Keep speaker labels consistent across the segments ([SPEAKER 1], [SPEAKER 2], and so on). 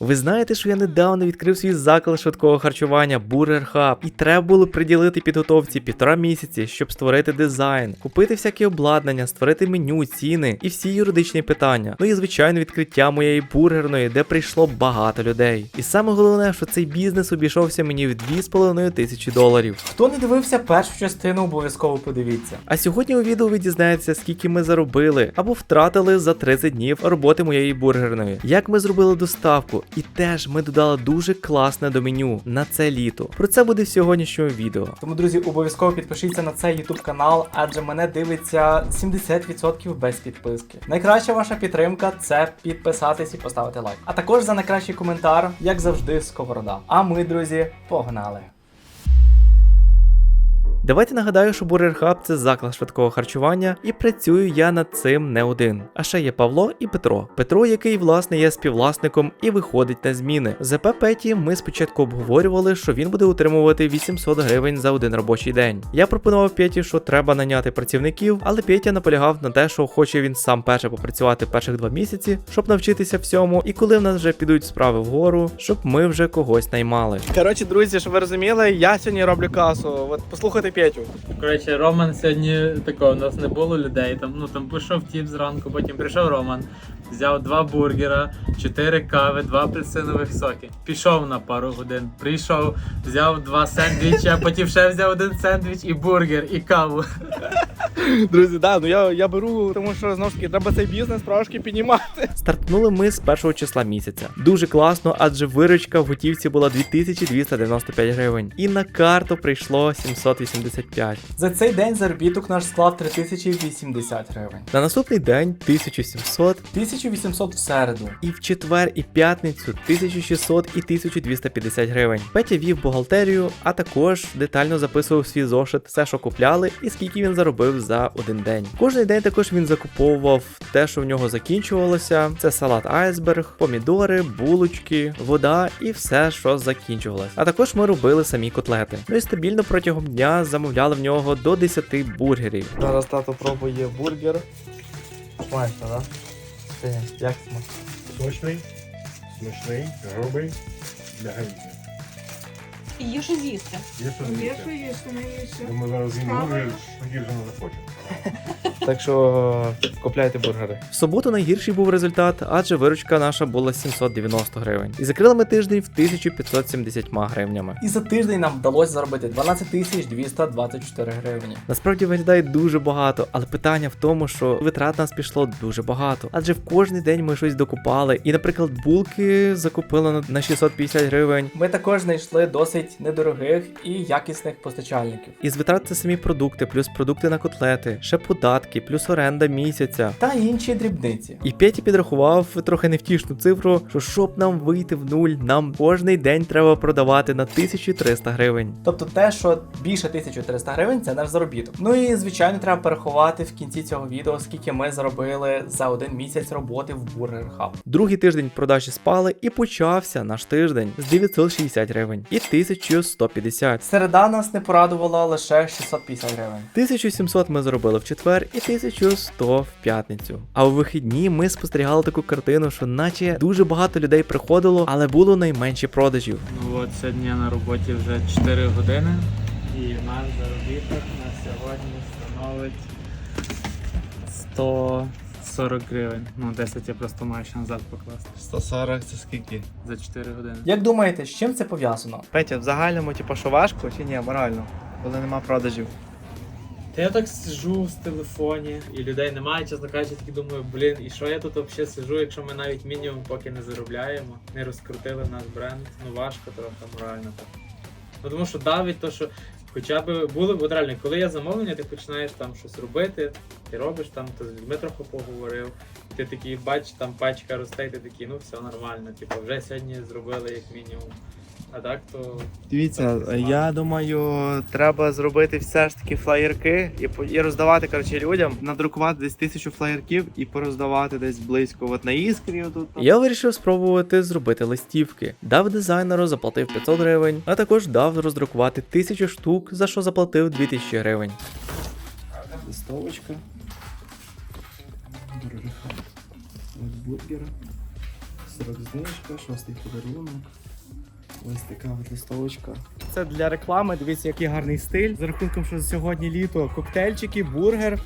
[SPEAKER 1] Ви знаєте, що я недавно відкрив свій заклад швидкого харчування Burger Hub, і треба було приділити підготовці півтора місяці, щоб створити дизайн, купити всякі обладнання, створити меню, ціни і всі юридичні питання. Ну і звичайно відкриття моєї бургерної, де прийшло багато людей. І саме головне, що цей бізнес обійшовся мені в 2,5 тисячі доларів. Хто не дивився першу частину, обов'язково подивіться. А сьогодні у відео ви дізнаєтеся, скільки ми заробили або втратили за 30 днів роботи моєї бургерної, як ми зробили доставку, і теж ми додали дуже класне до меню на це літо. Про це буде в сьогоднішньому відео. Тому, друзі, обов'язково підпишіться на цей YouTube канал, адже мене дивиться 70% без підписки. Найкраща ваша підтримка це підписатись і поставити лайк. А також за найкращий коментар, як завжди, сковорода. А ми, друзі, погнали! Давайте нагадаю, що Burger Hub – це заклад швидкого харчування, і працюю я над цим не один. А ще є Павло і Петро. Петро, який власне є співвласником і виходить на зміни. З ЗП Петі ми спочатку обговорювали, що він буде утримувати 800 гривень за один робочий день. Я пропонував Петі, що треба наняти працівників, але Петя наполягав на те, що хоче він сам перше попрацювати перших два місяці, щоб навчитися всьому, і коли в нас вже підуть справи вгору, щоб ми вже когось наймали. Коротше, друзі, щоб ви розуміли, я сьогодні роблю касу. От послухайте Петю.
[SPEAKER 2] Коротше, Роман сьогодні такого, у нас не було людей. Там, ну там пішов тіп зранку, потім прийшов Роман, взяв два бургера, чотири кави, два апельсинових соки. Пішов на пару годин. Прийшов, взяв два сендвічі, а потім ще взяв один сендвіч і бургер, і каву.
[SPEAKER 3] Друзі, да, ну я, я беру, тому що знову ж таки треба цей бізнес трошки піднімати.
[SPEAKER 1] Стартнули ми з першого числа місяця. Дуже класно, адже виручка в готівці була 2295 гривень. І на карту прийшло 785. За цей день заробіток наш склав 3080 гривень. На наступний день 1700, 1800 в середу. І в четвер і п'ятницю 1600 і 1250 гривень. Петя вів бухгалтерію, а також детально записував свій зошит, все, що купляли, і скільки він заробив за один день. Кожний день також він закуповував те, що в нього закінчувалося. Це салат айсберг, помідори, булочки, вода і все, що закінчувалось. А також ми робили самі котлети. Ну і стабільно протягом дня замовляли в нього до 10 бургерів.
[SPEAKER 3] Зараз тато пробує бургер. Смачно, да? Ти, як смак?
[SPEAKER 4] Сочний, смачний, грубий для гаїти.
[SPEAKER 5] Є що з'їсти.
[SPEAKER 4] Є що з'їсти. Ми зараз з'їмо бургер, вже не захочемо.
[SPEAKER 3] Так що купляйте бургери.
[SPEAKER 1] В суботу найгірший був результат, адже виручка наша була 790 гривень. І закрили ми тиждень в 1570 гривнями. І за тиждень нам вдалося заробити 12 224 гривні. Насправді виглядає дуже багато, але питання в тому, що витрат нас пішло дуже багато. Адже в кожний день ми щось докупали. І, наприклад, булки закупили на- на 650 гривень. Ми також знайшли досить недорогих і якісних постачальників. Із витрат це самі продукти, плюс продукти на котлети, ще податки, плюс оренда місяця та інші дрібниці. І Петі підрахував трохи невтішну цифру, що щоб нам вийти в нуль, нам кожний день треба продавати на 1300 гривень. Тобто те, що більше 1300 гривень, це наш заробіток. Ну і звичайно, треба порахувати в кінці цього відео, скільки ми заробили за один місяць роботи в Burger Hub. Другий тиждень продажі спали і почався наш тиждень з 960 гривень і 1150. Середа нас не порадувала лише 650 гривень. 1700 ми заробили в четвер і 1100 в п'ятницю. А у вихідні ми спостерігали таку картину, що наче дуже багато людей приходило, але було найменше продажів.
[SPEAKER 2] Ну от сьогодні на роботі вже 4 години. І наш заробіток на сьогодні становить 140 гривень. Ну, 10 я просто маю ще назад покласти.
[SPEAKER 3] 140 це скільки?
[SPEAKER 2] За 4 години.
[SPEAKER 1] Як думаєте, з чим це пов'язано?
[SPEAKER 3] Петя, в загальному, типу, що важко чи ні, морально, коли нема продажів.
[SPEAKER 2] Та я так сижу в телефоні, і людей немає, чесно кажучи, таки думаю, блін, і що я тут взагалі сижу, якщо ми навіть мінімум поки не заробляємо, не розкрутили наш бренд, ну важко трохи морально так. Ну тому що давить то, що хоча б були, от реально, коли є замовлення, ти починаєш там щось робити, ти робиш там, то з людьми трохи поговорив, ти такий бач, там пачка росте, і ти такий, ну все нормально, типу, вже сьогодні зробили як мінімум. А так то
[SPEAKER 3] Дивіться, я думаю, треба зробити все ж таки флаєрки і, і роздавати коротше, людям, надрукувати десь тисячу флаєрків і пороздавати десь близько. От на іскрі тут.
[SPEAKER 1] Я вирішив спробувати зробити листівки. Дав дизайнеру, заплатив 500 гривень, а також дав роздрукувати 1000 штук, за що заплатив 2000 гривень.
[SPEAKER 3] Листовочка. Бургера. 40 знижка, шостий подарунок. Ось така от листовочка. Це для реклами. Дивіться, який гарний стиль. За рахунком, що сьогодні літо, коктейльчики, бургер.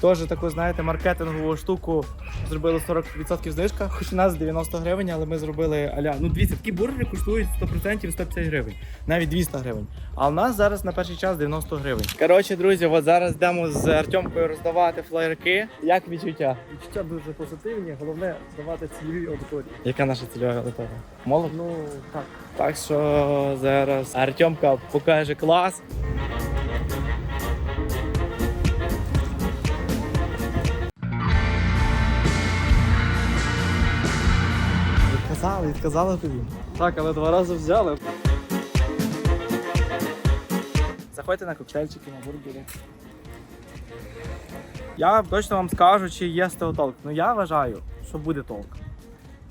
[SPEAKER 3] Теж таку, знаєте, маркетингову штуку зробили 40% знижка, хоч у нас 90 гривень, але ми зробили аля. Ну дивіться, такі бургери коштують 100% 150 гривень, навіть 200 гривень. А у нас зараз на перший час 90 гривень. Коротше, друзі, от зараз йдемо з Артемкою роздавати флаєрки. Як відчуття?
[SPEAKER 6] Відчуття дуже позитивні, головне здавати цільові аудиторії.
[SPEAKER 3] Яка наша цільова аудиторія? Молодь?
[SPEAKER 6] Ну так.
[SPEAKER 3] Так що зараз Артемка покаже клас. Відказали, відказали тобі.
[SPEAKER 6] Так, але два рази взяли.
[SPEAKER 3] Заходьте на коктейльчики, на бургери. Я точно вам скажу, чи є з того толк. Ну я вважаю, що буде толк.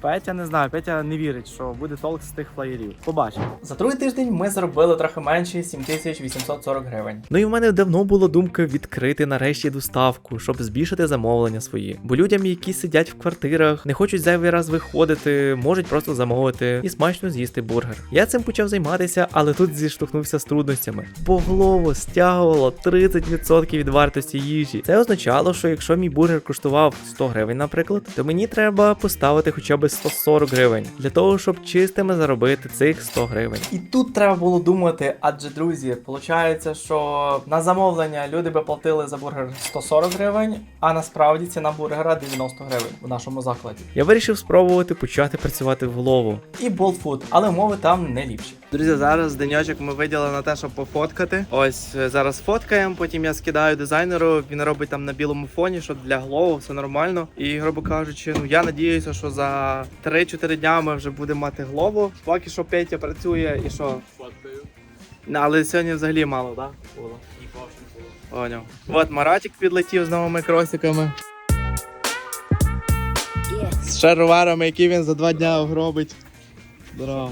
[SPEAKER 3] Петя не знаю, Петя не вірить, що буде толк з тих флаєрів. Побачимо.
[SPEAKER 7] За другий тиждень ми заробили трохи менше 7840 гривень.
[SPEAKER 1] Ну і в мене давно була думка відкрити нарешті доставку, щоб збільшити замовлення свої. Бо людям, які сидять в квартирах, не хочуть зайвий раз виходити, можуть просто замовити і смачно з'їсти бургер. Я цим почав займатися, але тут зіштовхнувся з трудностями. По голову стягувало 30% від вартості їжі. Це означало, що якщо мій бургер коштував 100 гривень, наприклад, то мені треба поставити хоча б 140 гривень для того, щоб чистими заробити цих 100 гривень.
[SPEAKER 7] І тут треба було думати, адже друзі, виходить, що на замовлення люди би платили за бургер 140 гривень, а насправді ціна бургера 90 гривень в нашому закладі.
[SPEAKER 1] Я вирішив спробувати почати працювати в голову.
[SPEAKER 7] І болтфуд, але умови там не ліпші.
[SPEAKER 3] Друзі, зараз денечок ми виділили на те, щоб пофоткати. Ось е, зараз фоткаємо, потім я скидаю дизайнеру. Він робить там на білому фоні, щоб для глоу все нормально. І грубо кажучи, ну я надіюся, що за 3-4 дня ми вже будемо мати глову. Поки що Петя працює і що.
[SPEAKER 2] Фоткаю.
[SPEAKER 3] Але сьогодні взагалі мало, так? Було. Поняв. От Маратик підлетів з новими кросиками. З шароварами, які він за два дня робить. Здорово.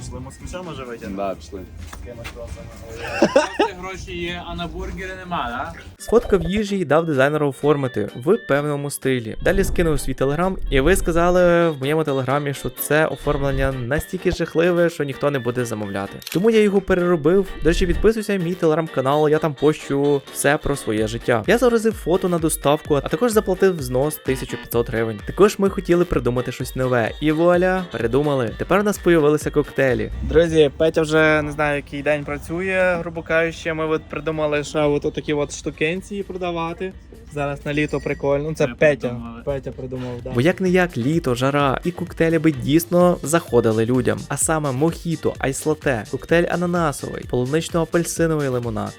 [SPEAKER 2] Це гроші є, а на бургери нема, да?
[SPEAKER 1] Сфоткав їжі і дав дизайнеру оформити в певному стилі. Далі скинув свій телеграм, і ви сказали в моєму телеграмі, що це оформлення настільки жахливе, що ніхто не буде замовляти. Тому я його переробив. До речі, підписуйся мій телеграм-канал, я там пощу все про своє життя. Я заразив фото на доставку, а також заплатив взнос 1500 гривень. Також ми хотіли придумати щось нове. І вуаля, придумали. Тепер у нас появилися коктейлі.
[SPEAKER 3] Друзі, Петя вже не знаю, який день працює, грубо кажучи. Ми от придумали ще от такі от штукенції продавати. Зараз на літо прикольно. Ну, Це
[SPEAKER 2] Ми
[SPEAKER 3] Петя.
[SPEAKER 2] придумали.
[SPEAKER 3] Петя придумав, да.
[SPEAKER 1] Бо як не як літо, жара і коктейлі би дійсно заходили людям. А саме мохіто, айслате, коктейль ананасовий, полунично-апельсиновий лимонад.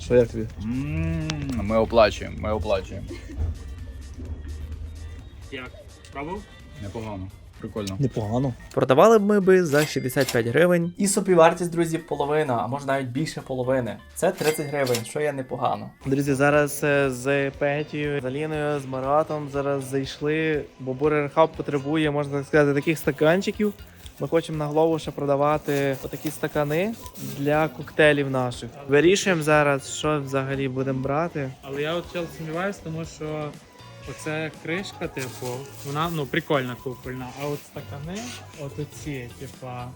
[SPEAKER 3] Що як тобі?
[SPEAKER 8] М, Ми оплачуємо, ми оплачуємо.
[SPEAKER 2] Як? Пробував?
[SPEAKER 8] Непогано. Прикольно.
[SPEAKER 3] Непогано.
[SPEAKER 1] Продавали б ми би за 65 гривень.
[SPEAKER 7] І собівартість, друзі, половина, а може навіть більше половини. Це 30 гривень, що є непогано.
[SPEAKER 3] Друзі, зараз е, з Петією, з Аліною, з Маратом зараз зайшли, бо Бургер Хаб потребує, можна так сказати, таких стаканчиків. Ми хочемо на голову ще продавати отакі стакани для коктейлів наших. Вирішуємо зараз, що взагалі будемо брати.
[SPEAKER 2] Але я от чел сумніваюсь, тому що оце кришка, типу, вона ну прикольна купольна, а от стакани, от оці, типа.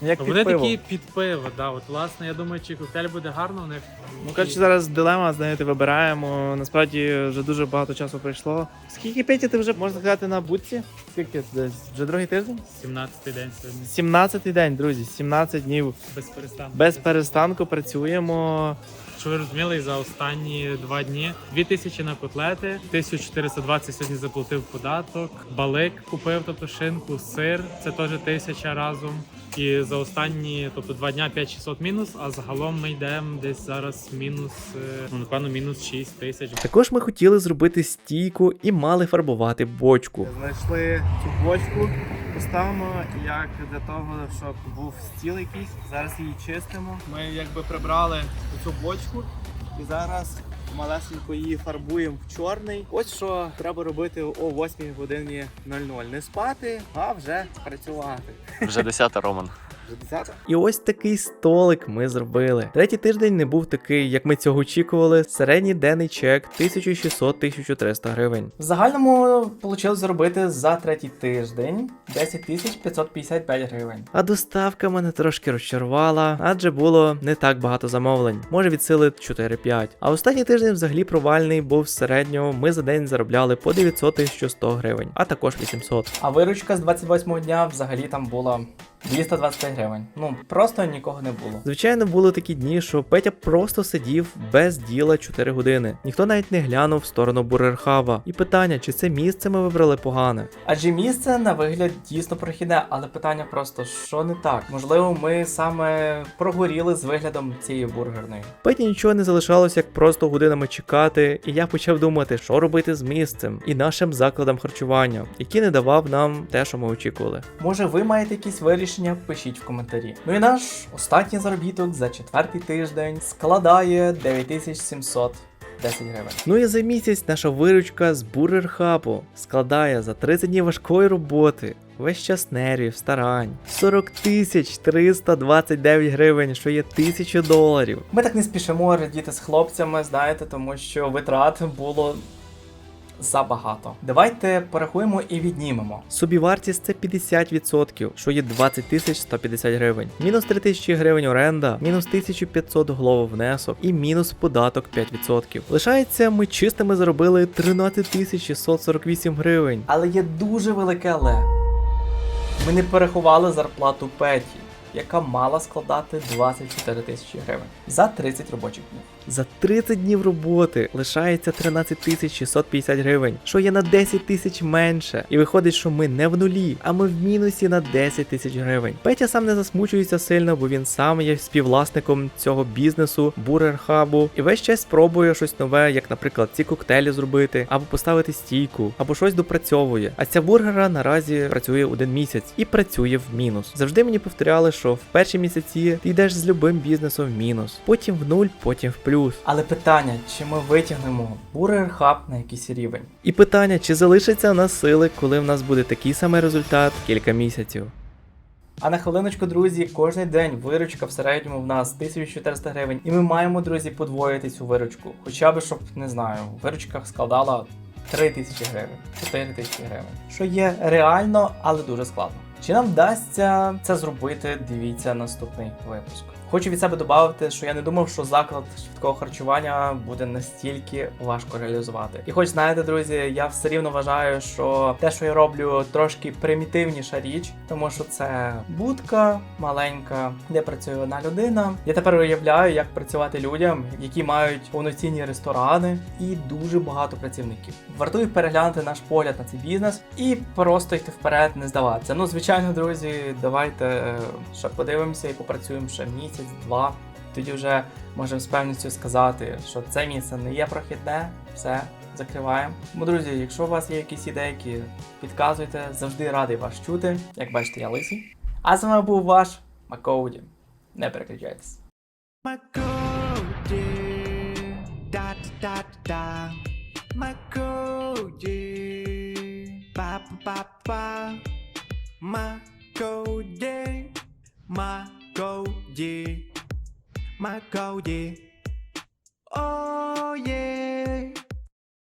[SPEAKER 3] Як
[SPEAKER 2] Вони
[SPEAKER 3] під пиво.
[SPEAKER 2] такі під пиво, да. От власне, я думаю, чи коктейль буде гарно них.
[SPEAKER 3] Ну, коротше, зараз дилема, знаєте, вибираємо. Насправді вже дуже багато часу пройшло. Скільки Петя ти вже можна сказати на будці? Скільки десь? Вже другий тиждень?
[SPEAKER 2] 17-й день сьогодні.
[SPEAKER 3] 17-й день, друзі, 17 днів.
[SPEAKER 2] Без перестанку.
[SPEAKER 3] Без перестанку працюємо.
[SPEAKER 2] Що ви розуміли, за останні два дні 2000 на котлети, 1420 сьогодні заплатив податок, балик купив, тобто шинку, сир, це теж тисяча разом. І за останні, тобто два дня 5600 мінус, а загалом ми йдемо десь зараз мінус, е, ну напевно, мінус 6 тисяч.
[SPEAKER 1] Також ми хотіли зробити стійку і мали фарбувати бочку.
[SPEAKER 3] Знайшли цю бочку, поставимо як для того, щоб був стіл якийсь. Зараз її чистимо. Ми якби прибрали цю бочку і зараз малесенько її фарбуємо в чорний. Ось що треба робити о 8 годині 00. Не спати, а вже працювати.
[SPEAKER 9] Вже 10 Роман. Вже десята?
[SPEAKER 1] І ось такий столик ми зробили. Третій тиждень не був такий, як ми цього очікували. Середній денний чек 1600-1300 гривень.
[SPEAKER 3] В загальному вийшло заробити за третій тиждень 10 555 гривень.
[SPEAKER 1] А доставка мене трошки розчарувала, адже було не так багато замовлень, може від сили 4-5. А останній тиждень взагалі провальний, бо в середньому ми за день заробляли по 900-1100 гривень, а також 800.
[SPEAKER 3] А виручка з 28 дня взагалі там була 225 гривень. Ну просто нікого не було.
[SPEAKER 1] Звичайно, були такі дні, що Петя просто сидів без діла 4 години. Ніхто навіть не глянув в сторону бурерхаба. І питання, чи це місце ми вибрали погане.
[SPEAKER 3] Адже місце на вигляд дійсно прохідне, але питання просто, що не так? Можливо, ми саме прогоріли з виглядом цієї бургерної.
[SPEAKER 1] Петі нічого не залишалося, як просто годинами чекати, і я почав думати, що робити з місцем і нашим закладом харчування, який не давав нам те, що ми очікували.
[SPEAKER 3] Може, ви маєте якісь вирішення? Пишіть в коментарі. Ну і наш останній заробіток за четвертий тиждень складає 9710 гривень.
[SPEAKER 1] Ну і за місяць наша виручка з бургер-хабу складає за 30 днів важкої роботи. Весь час нервів, старань. 40 тисяч 329 гривень, що є 1000 доларів.
[SPEAKER 3] Ми так не спішимо радіти з хлопцями, знаєте, тому що витрат було забагато. Давайте порахуємо і віднімемо.
[SPEAKER 1] Собівартість це 50%, що є 20 тисяч 150 гривень. Мінус 3 тисячі гривень оренда, мінус 1500 голову внесок і мінус податок 5%. Лишається, ми чистими заробили 13 тисяч 648 гривень.
[SPEAKER 3] Але є дуже велике але. Ми не порахували зарплату Петі, яка мала складати 24 тисячі гривень за 30 робочих днів.
[SPEAKER 1] За 30 днів роботи лишається 13 тисяч 650 гривень, що є на 10 тисяч менше. І виходить, що ми не в нулі, а ми в мінусі на 10 тисяч гривень. Петя сам не засмучується сильно, бо він сам є співвласником цього бізнесу, бургер-хабу, і весь час спробує щось нове, як, наприклад, ці коктейлі зробити, або поставити стійку, або щось допрацьовує. А ця бургера наразі працює один місяць і працює в мінус. Завжди мені повторяли, що в перші місяці ти йдеш з любим бізнесом в мінус, потім в нуль, потім в плюс.
[SPEAKER 3] Але питання, чи ми витягнемо бургер хаб на якийсь рівень?
[SPEAKER 1] І питання, чи залишиться у нас сили, коли в нас буде такий самий результат кілька місяців.
[SPEAKER 3] А на хвилиночку, друзі, кожен день виручка в середньому в нас 1400 гривень, і ми маємо, друзі, подвоїти цю виручку. Хоча б, щоб, не знаю, виручка складала 3000 гривень, 4000 гривень. Що є реально, але дуже складно. Чи нам вдасться це зробити? Дивіться наступний випуск. Хочу від себе додати, що я не думав, що заклад швидкого харчування буде настільки важко реалізувати. І хоч знаєте, друзі, я все рівно вважаю, що те, що я роблю, трошки примітивніша річ, тому що це будка маленька, де працює одна людина. Я тепер уявляю, як працювати людям, які мають повноцінні ресторани і дуже багато працівників. Вартує переглянути наш погляд на цей бізнес і просто йти вперед, не здаватися. Ну, звичайно, друзі, давайте е, ще подивимося і попрацюємо ще місяць, два. Тоді вже можемо з певністю сказати, що це місце не є прохідне, все. Закриваємо. Бо, друзі, якщо у вас є якісь ідейки, підказуйте, завжди радий вас чути. Як бачите, я лисий. А з вами був ваш Макоуді. Не переключайтесь.
[SPEAKER 10] Макоуді, да-да-да-да. câu gì? Má câu gì? Oh yeah.